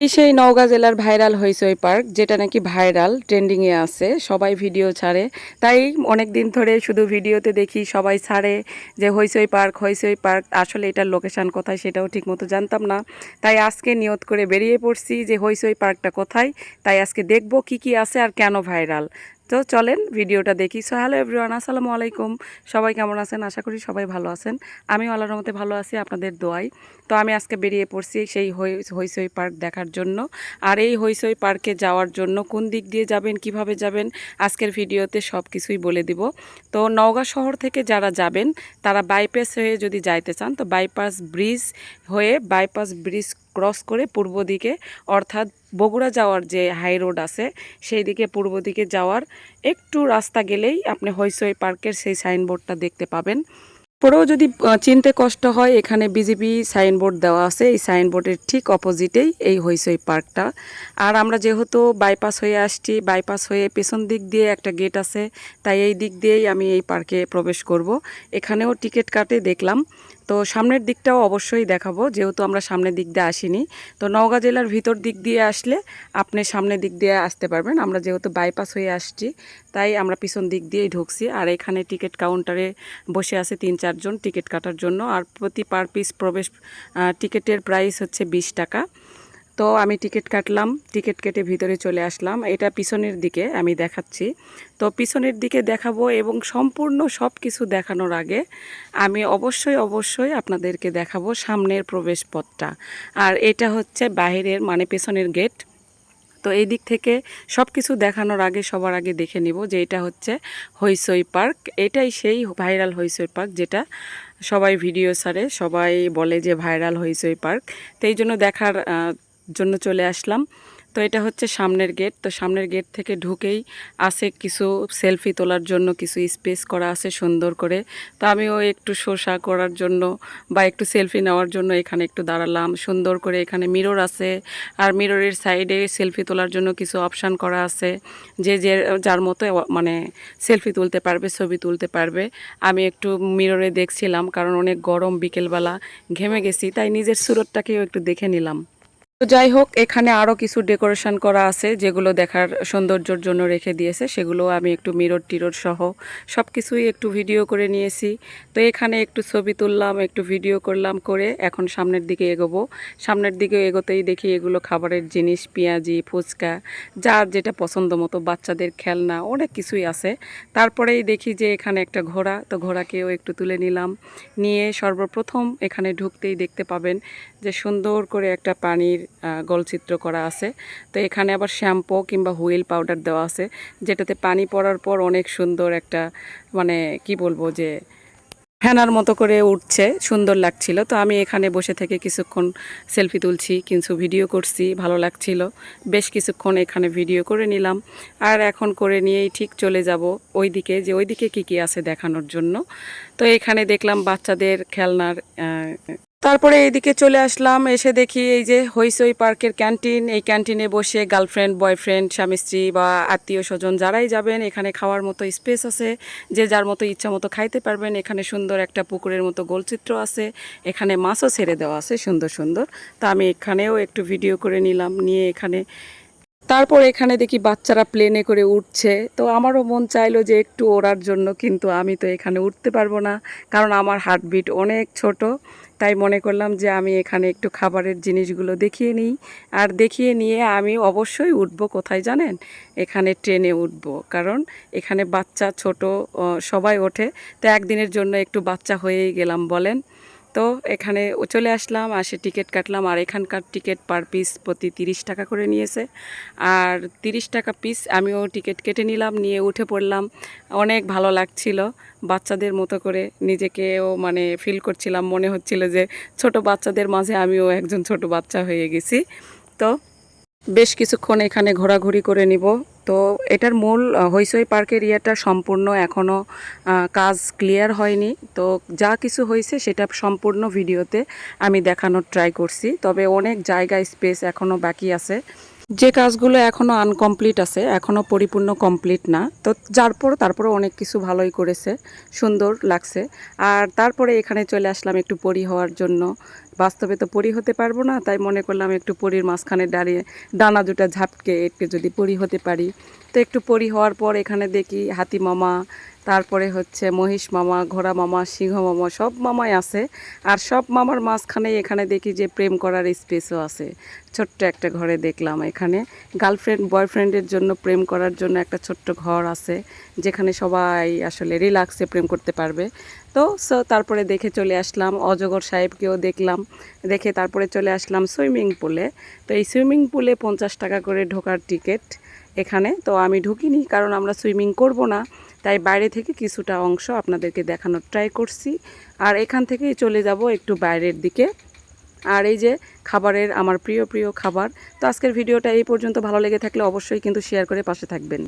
সেই নওগাঁ জেলার ভাইরাল হয়েছে ওই পার্ক, যেটা নাকি ভাইরাল ট্রেন্ডিংয়ে আছে। সবাই ভিডিও ছাড়ে। তাই অনেক দিন ধরে শুধু ভিডিওতে দেখি, সবাই ছাড়ে যে হইচই পার্ক হইচই পার্ক। আসলে এটার লোকেশান কোথায় সেটাও ঠিক মতো জানতাম না। তাই আজকে নিয়ত করে বেরিয়ে পড়ছি যে হইচই পার্কটা কোথায়। তাই আজকে দেখব কি কি আছে আর কেন ভাইরাল। তো চলেন ভিডিওটা দেখি। সো হ্যালো এভরিওয়ান আসসালামু আলাইকুম। সবাই কেমন আছেন? আশা করি সবাই ভালো আছেন। আমিও আল্লাহর মতে ভালো আছি, আপনাদের দোয়াই তো আমি আজকে বেরিয়ে পড়ছি সেই হই- হইচই পার্ক দেখার জন্য। আর এই হইচই পার্কে যাওয়ার জন্য কোন দিক দিয়ে যাবেন, কীভাবে যাবেন, আজকের ভিডিওতে সব কিছুই বলে দিব। তো নওগাঁ শহর থেকে যারা যাবেন, তারা বাইপাস হয়ে যদি যাইতে চান, তো বাইপাস ব্রিজ হয়ে বাইপাস ব্রিজ ক্রস করে পূর্ব দিকে, অর্থাৎ বগুড়া যাওয়ার যে হাই রোড আছে সেই দিকে পূর্ব দিকে যাওয়ার একটু রাস্তা গেলেই আপনি হইচই পার্কের সেই সাইনবোর্ডটা দেখতে পাবেন। পরেও যদি চিনতে কষ্ট হয়, এখানে বিজেপি সাইনবোর্ড দেওয়া আছে। এই সাইনবোর্ডের ঠিক অপোজিটেই এই হইচই পার্কটা। আর আমরা যেহেতু বাইপাস হয়ে আসছি বাইপাস হয়ে পেছন দিক দিয়ে একটা গেট আছে, তাই এই দিক দিয়েই আমি এই পার্কে প্রবেশ করব। এখানেও টিকিট কাটে দেখলাম। তো সামনের দিকটাও অবশ্যই দেখাবো, যেহেতু আমরা সামনের দিক দিয়ে আসিনি। তো নওগাঁ জেলার ভিতর দিক দিয়ে আসলে আপনি সামনের দিক দিয়ে আসতে পারবেন। আমরা যেহেতু বাইপাস হয়ে আসছি, তাই আমরা পিছন দিক দিয়েই ঢুকছি। আর এখানে টিকিট কাউন্টারে বসে আছে তিন, চারজন টিকিট কাটার জন্য। আর প্রতি পার পিস প্রবেশ টিকিটের প্রাইস হচ্ছে বিশ টাকা। তো আমি টিকিট কাটলাম, টিকিট কেটে ভিতরে চলে আসলাম। এটা পিছনের দিকে আমি দেখাচ্ছি। তো পিছনের দিকে দেখাবো এবং সম্পূর্ণ সব কিছু দেখানোর আগে আমি অবশ্যই অবশ্যই আপনাদেরকে দেখাবো সামনের প্রবেশপথটা আর এটা হচ্ছে বাহিরের মানে পেছনের গেট। তো এই দিক থেকে সব কিছু দেখানোর আগে, সবার আগে দেখে নিব যে এটা হচ্ছে হইচই পার্ক। এটাই সেই ভাইরাল হইচই পার্ক যেটা সবাই ভিডিও সারে সবাই বলে যে ভাইরাল হইচই পার্ক। তো এই জন্য দেখার জন্য চলে আসলাম। তো এটা হচ্ছে সামনের গেট। তো সামনের গেট থেকে ঢুকেই আছে কিছু সেলফি তোলার জন্য, কিছু স্পেস করা আছে সুন্দর করে। তো আমিও একটু শোষা করার জন্য বা একটু সেলফি নেওয়ার জন্য এখানে একটু দাঁড়ালাম। সুন্দর করে এখানে মিরর আছে। আর মিররের সাইডে সেলফি তোলার জন্য কিছু অপশান করা আছে। যে যে যার মতো মানে সেলফি তুলতে পারবে, ছবি তুলতে পারবে। আমি একটু মিররে দেখছিলাম, কারণ অনেক গরম বিকেলবেলা। ঘেমে গেছি, তাই নিজের সুরতটাকেও একটু দেখে নিলাম। তো যাই হোক, এখানে আরও কিছু ডেকোরেশন করা আছে যেগুলো দেখার সৌন্দর্যর জন্য রেখে দিয়েছে। সেগুলো আমি একটু মিরর টিরর সহ সব কিছুই একটু ভিডিও করে নিয়েছি। তো এখানে একটু ছবি তুললাম, একটু ভিডিও করলাম করে এখন সামনের দিকে এগোবো। সামনের দিকে এগোতেই দেখি এগুলো খাবারের জিনিস, পেঁয়াজি, ফুচকা যার যেটা পছন্দ মতো, বাচ্চাদের খেলনা, অনেক কিছুই আছে। তারপরেই দেখি যে এখানে একটা ঘোড়া, তো ঘোড়াকেও একটু তুলে নিলাম। নিয়ে সর্বপ্রথম এখানে ঢুকতেই দেখতে পাবেন যে সুন্দর করে একটা পানির গলচিত্র করা আছে। তো এখানে আবার শ্যাম্পু কিংবা হুইল পাউডার দেওয়া আছে, যেটাতে পানি পড়ার পর অনেক সুন্দর একটা মানে কি বলব যে ফ্যানার মতো করে উঠছে, সুন্দর লাগছিল। তো আমি এখানে বসে থেকে কিছুক্ষণ সেলফি তুলছি, কিছু ভিডিও করছি, ভালো লাগছিল। বেশ কিছুক্ষণ এখানে ভিডিও করে নিলাম। আর এখন করে নিয়েই ঠিক চলে যাব ওই দিকে যে ওই দিকে কী কী আছে দেখানোর জন্য। তো এখানে দেখলাম বাচ্চাদের খেলনার তারপরে এইদিকে চলে আসলাম, এসে দেখি এই যে হইসই পার্কের ক্যান্টিন। এই ক্যান্টিনে বসে গার্লফ্রেন্ড, বয়ফ্রেন্ড, স্বামী স্ত্রী বা আত্মীয় স্বজন যারাই যাবেন, এখানে খাওয়ার মতো স্পেস আছে, যে যার মতো ইচ্ছা মতো খাইতে পারবেন। এখানে সুন্দর একটা পুকুরের মতো গোলচিত্র আছে, এখানে মাছও ছেড়ে দেওয়া আছে, সুন্দর সুন্দর। তা আমি এখানেও একটু ভিডিও করে নিলাম, নিয়ে এখানে তারপর এখানে দেখি বাচ্চারা প্লেনে করে উঠছে। তো আমারও মন চাইলো যে একটু ওড়ার জন্য, কিন্তু আমি তো এখানে উঠতে পারব না, কারণ আমার হার্টবিট অনেক ছোট। তাই মনে করলাম যে আমি এখানে একটু খাবারের জিনিসগুলো দেখিয়ে নিই। আর দেখিয়ে নিয়ে আমি অবশ্যই উঠবো কোথায় জানেন? এখানে ট্রেনে উঠব, কারণ এখানে বাচ্চা ছোট সবাই ওঠে। তো একদিনের জন্য একটু বাচ্চা হয়েই গেলাম, বলেন। তো এখানে চলে আসলাম আসে টিকিট কাটলাম, আর এখানকার টিকিট পার পিস প্রতি তিরিশ টাকা করে নিয়েছে। আর তিরিশ টাকা পিস আমিও টিকিট কেটে নিলাম, নিয়ে উঠে পড়লাম। অনেক ভালো লাগছিল, বাচ্চাদের মতো করে নিজেকেও মানে ফিল করছিলাম, মনে হচ্ছিল যে ছোট বাচ্চাদের মাঝে আমিও একজন ছোট বাচ্চা হয়ে গেছি। তো বেশ কিছুক্ষণ এখানে ঘোরাঘুরি করে নিব। তো এটার মূল হইসই পার্কের ইয়েটা সম্পূর্ণ এখনও কাজ ক্লিয়ার হয়নি। তো যা কিছু হয়েছে সেটা সম্পূর্ণ ভিডিওতে আমি দেখানোর ট্রাই করছি। তবে অনেক জায়গা স্পেস এখনও বাকি আছে। যে কাজগুলো এখনও আনকমপ্লিট আছে এখনও পরিপূর্ণ কমপ্লিট না, তো যার পর তারপরে অনেক কিছু ভালোই করেছে, সুন্দর লাগছে। আর তারপরে এখানে চলে আসলাম একটু পরি হওয়ার জন্য। বাস্তবে তো পরি হতে পারব না, তাই মনে করলাম একটু পরির মাঝখানে দাঁড়িয়ে ডানা দুটা ঝাপকে একটু যদি পরি হতে পারি। তো একটু পরি হওয়ার পর এখানে দেখি হাতি মামা, তারপরে হচ্ছে মহিষ মামা, ঘোড়া মামা, সিংহ মামা, সব মামাই আছে। আর সব মামার মাঝখানে এখানে দেখি যে প্রেম করার স্পেসও আছে। ছোট্ট একটা ঘরে দেখলাম এখানে। গার্লফ্রেন্ড বয়ফ্রেন্ডের জন্য প্রেম করার জন্য একটা ছোট্ট ঘর আছে, যেখানে সবাই আসলে রিল্যাক্সে প্রেম করতে পারবে। তো সো তারপরে দেখে চলে আসলাম, অজগর সাহেবকেও দেখলাম। দেখে তারপরে চলে আসলাম সুইমিং পুলে তো এই সুইমিং পুলে পঞ্চাশ টাকা করে ঢোকার টিকিট এখানে। তো আমি ঢুকিনি, কারণ আমরা সুইমিং করব না। তাই বাইরে থেকে কিছুটা অংশ আপনাদেরকে দেখানোর ট্রাই করছি। আর এখান থেকেই চলে যাব একটু বাইরের দিকে। আর এই যে খাবারের আমার প্রিয় প্রিয় খাবার। তো আজকের ভিডিওটা এই পর্যন্ত। ভালো লেগে থাকলে অবশ্যই কিন্তু শেয়ার করে পাশে থাকবেন।